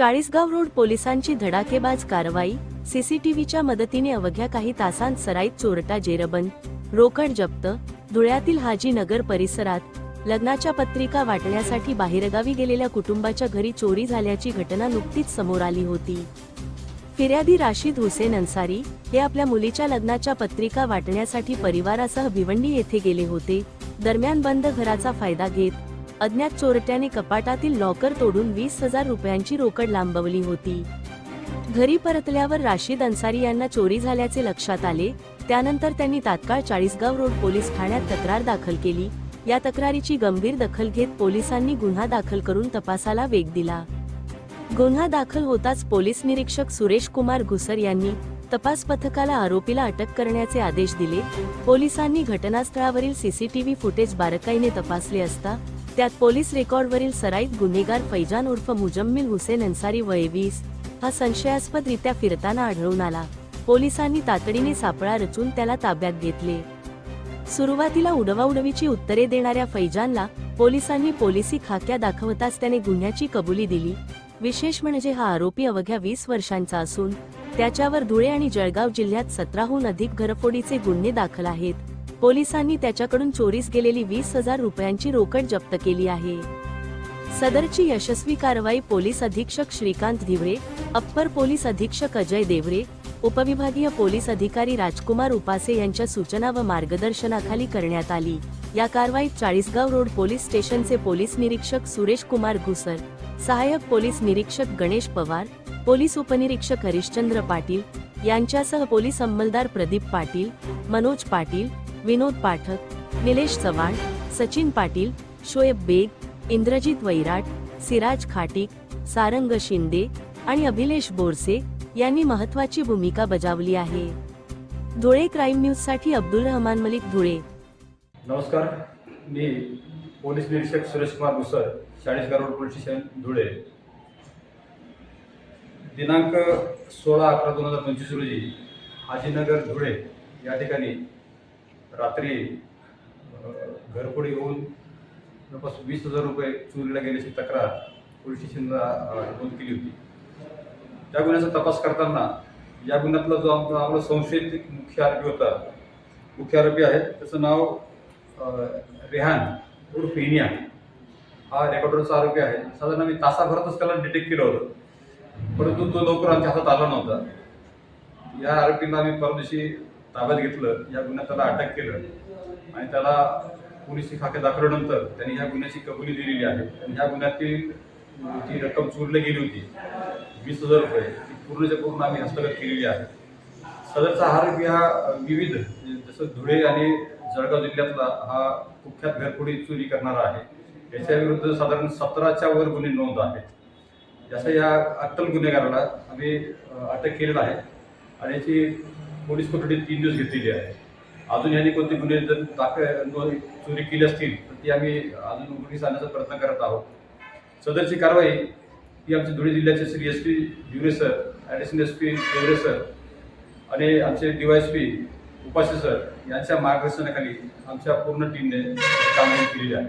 Chalisgaon road पोलिसांची धडाकेबाज कारवाई सीसीटीव्हीच्या मदतीने अवघ्या काही तासांत सराईत चोरटा जेरबंद रोकड जप्त धुळ्यातील हाजी नगर परिसरात लग्नाच्या पत्रिका वाटण्यासाठी बाहेरगावी गेलेल्या कुटुंबाच्या घरी चोरी झाल्याची घटना नुकतीच समोर आली होती. फिर्यादी राशीद हुसेन अन्सारी हे आपल्या मुलीच्या लग्नाच्या पत्रिका वाटण्यासाठी परिवारासह भिवंडी येथे गेले होते. दरम्यान बंद घराचा फायदा घेत अज्ञात चोरट्याने कपाटातील लॉकर तोडून वीस हजार रुपयांची रोकड लांबवली होती. घरी परतल्यावर राशीद अन्सारी यांना चोरी झाल्याचे लक्षात आले त्यानंतर त्यांनी तात्काळ चाळीसगाव रोड पोलीस ठाण्यात तक्रार दाखल केली. या तक्रारीची गंभीर दखल घेत पोलिसांनी गुन्हा दाखल करून तपासाला वेग दिला. गुन्हा दाखल होताच पोलीस निरीक्षक सुरेश कुमार घुसर यांनी तपास पथकाला आरोपीला अटक करण्याचे आदेश दिले. पोलिसांनी घटनास्थळावरील सीसीटीव्ही फुटेज बारकाईने तपासले असता त्यात पोलीस रेकॉर्डवरील सराईत गुन्हेगार फैजान उर्फ मुजम्मिल हुसेन अन्सारी वय वीस. हा संशयास्पदरित्या फिरताना आढळून आला. पोलिसांनी तातडीने सापळा रचून त्याला ताब्यात घेतले. सुरुवातीला उडवाउडवीची उत्तरे देणाऱ्या फैजानला पोलिसांनी पोलिसी खाक्या दाखवताच त्याने गुन्ह्याची कबुली दिली. विशेष म्हणजे हा आरोपी अवघ्या वीस वर्षांचा असून त्याच्यावर धुळे आणि जळगाव जिल्ह्यात सतराहून अधिक घरफोडीचे गुन्हे दाखल आहेत. पोलिसांनी त्याच्याकडून चोरीस गेलेली वीस हजार रुपयांची रोकड जप्त केली आहे. सदरची यशस्वी कारवाई पोलीस अधीक्षक श्रीकांत धिवरे अप्पर पोलीस अधीक्षक अजय देवरे उपविभागीय पोलीस अधिकारी राजकुमार उपासे यांच्या सूचना व मार्गदर्शनाखाली करण्यात आली. या कारवाईत चाळीसगाव रोड पोलीस स्टेशनचे पोलीस निरीक्षक सुरेश कुमार घुसर सहाय्यक पोलीस निरीक्षक गणेश पवार पोलीस उपनिरीक्षक हरिश्चंद्र पाटील यांच्यासह पोलीस अंमलदार प्रदीप पाटील मनोज पाटील विनोद पाठक निलेश चव्हाण सचिन पाटील शोएब बेग इंद्रजित वैराट सिराज खाटीक सारंग शिंदे आणि अभिलेश बोरसे यांनी महत्वाची भूमिका बजावली आहे. धुळे क्राईम न्यूजसाठी अब्दुल रहमान मलिक धुळे. नमस्कार मी पोलीस निरीक्षक Suresh Kumar Musar Chalisgaon road police station Dhule. दिनांक सोळा अकरा दोन हजार पंचवीस रोजी हाजीनगर धुळे या ठिकाणी रात्री घरपुढे घरफोडी होऊन जवळपास वीस हजार रुपये चोरीला गेल्याची तक्रार पोलीस स्टेशनला नोंद केली होती. त्या गुन्ह्याचा तपास करताना या गुन्ह्यातला जो आमचा आपला संशयित मुख्य आरोपी होता मुख्य आरोपी आहे त्याचं नाव रेहान उर्फ इनिया हा रेकॉर्डरचा आरोपी आहे. साधारण आम्ही तासाभरातच त्याला डिटेक्ट केलं होतं. परंतु तो लवकर आमच्या हातात आला नव्हता. या आरोपीला आम्ही परदेशी ताब्यात घेतलं या गुन्ह्यात त्याला अटक केलं आणि त्याला पोलिसी खाक्यात दाखवल्यानंतर त्यांनी ह्या गुन्ह्याची कबुली दिलेली आहे. आणि ह्या गुन्ह्यातील जी रक्कम चोरली गेली होती वीस हजार रुपये ती पूर्णच्या पूर्ण आम्ही हस्तगत केलेली आहे. सदरचा आरोपी हा विविध म्हणजे जसं धुळे आणि जळगाव जिल्ह्यातला हा कुख्यात घरफोडी चोरी करणारा आहे. याच्या विरुद्ध साधारण सतराच्या वर गुन्हे नोंद आहेत. याचा या अट्टल गुन्हेगाराला आम्ही अटक केलेला आहे. आणि याची पोलीस कोठडी तीन दिवस घेतलेली आहे. अजून यांनी कोणते गुन्हे जर दाखल चोरी केली असतील तर ती आम्ही अजून उघडीस आणण्याचा प्रयत्न करत आहोत. सदरची कारवाई ही आमच्या धुळे जिल्ह्याचे Shri S P Diware sir additional S P Deore sir आणि आमचे D Y S P Upashi sir यांच्या मार्गदर्शनाखाली आमच्या पूर्ण टीमने कामगिरी केलेली आहे.